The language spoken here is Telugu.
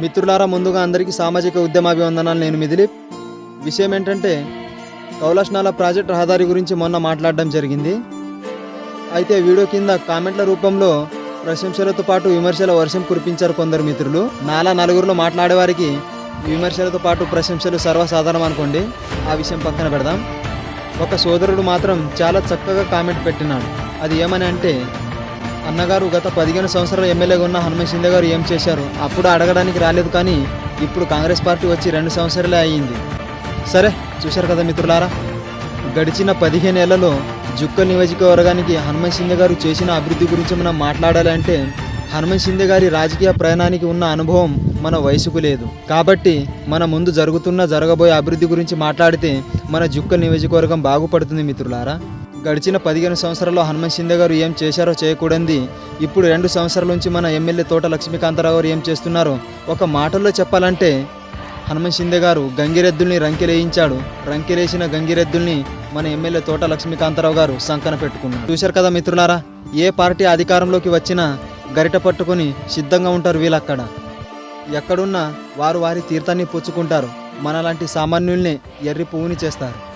మిత్రులారా ముందుగా అందరికీ సామాజిక ఉద్యమాభివందనాలు. నేను మిదిలి విషయం ఏంటంటే కౌలాష్నాల ప్రాజెక్ట్ రహదారి గురించి మొన్న మాట్లాడడం జరిగింది. అయితే వీడియో కింద కామెంట్ల రూపంలో ప్రశంసలతో పాటు విమర్శల వర్షం కురిపించారు కొందరు మిత్రులు. నాలా నలుగురిలో మాట్లాడేవారికి విమర్శలతో పాటు ప్రశంసలు సర్వసాధారణం అనుకోండి. ఆ విషయం పక్కన పెడదాం. ఒక సోదరుడు మాత్రం చాలా చక్కగా కామెంట్ పెట్టినాడు. అది ఏమని అంటే అన్నగారు గత పదిహేను సంవత్సరాలు ఎమ్మెల్యేగా ఉన్న హనుమంత్ షిందే గారు ఏం చేశారు? అప్పుడు అడగడానికి రాలేదు కానీ ఇప్పుడు కాంగ్రెస్ పార్టీ వచ్చి రెండు సంవత్సరాలే అయ్యింది. సరే చూశారు కదా మిత్రులారా? గడిచిన పదిహేను ఏళ్ళలో జుక్కల్ నియోజకవర్గానికి హనుమంత్ షిందే గారు చేసిన అభివృద్ధి గురించి మనం మాట్లాడాలంటే హనుమంత్ షిందే గారి రాజకీయ ప్రయాణానికి ఉన్న అనుభవం మన వయసుకు లేదు. కాబట్టి మన ముందు జరుగుతున్న జరగబోయే అభివృద్ధి గురించి మాట్లాడితే మన జుక్కల్ నియోజకవర్గం బాగుపడుతుంది మిత్రులారా. గడిచిన పదిహేను సంవత్సరాల్లో హనుమంత్ షిందే గారు ఏం చేశారో చేయకూడంది. ఇప్పుడు రెండు సంవత్సరాల నుంచి మన ఎమ్మెల్యే తోట లక్ష్మీకాంతరావు గారు ఏం చేస్తున్నారో? ఒక మాటల్లో చెప్పాలంటే హనుమంత్ షిందే గారు గంగిరెద్దుల్ని రంకెలేయించాడు. రంకెలేసిన గంగిరెద్దుల్ని మన ఎమ్మెల్యే తోట లక్ష్మీకాంతరావు గారు సంకన పెట్టుకున్నారు. చూశారు కదా మిత్రులారా ఏ పార్టీ అధికారంలోకి వచ్చినా గరిట పట్టుకొని సిద్ధంగా ఉంటారు వీళ్ళక్కడ. ఎక్కడున్నా వారు వారి తీర్థాన్ని పుచ్చుకుంటారు. మనలాంటి సామాన్యుల్ని ఎర్రి పువ్వుని చేస్తారు.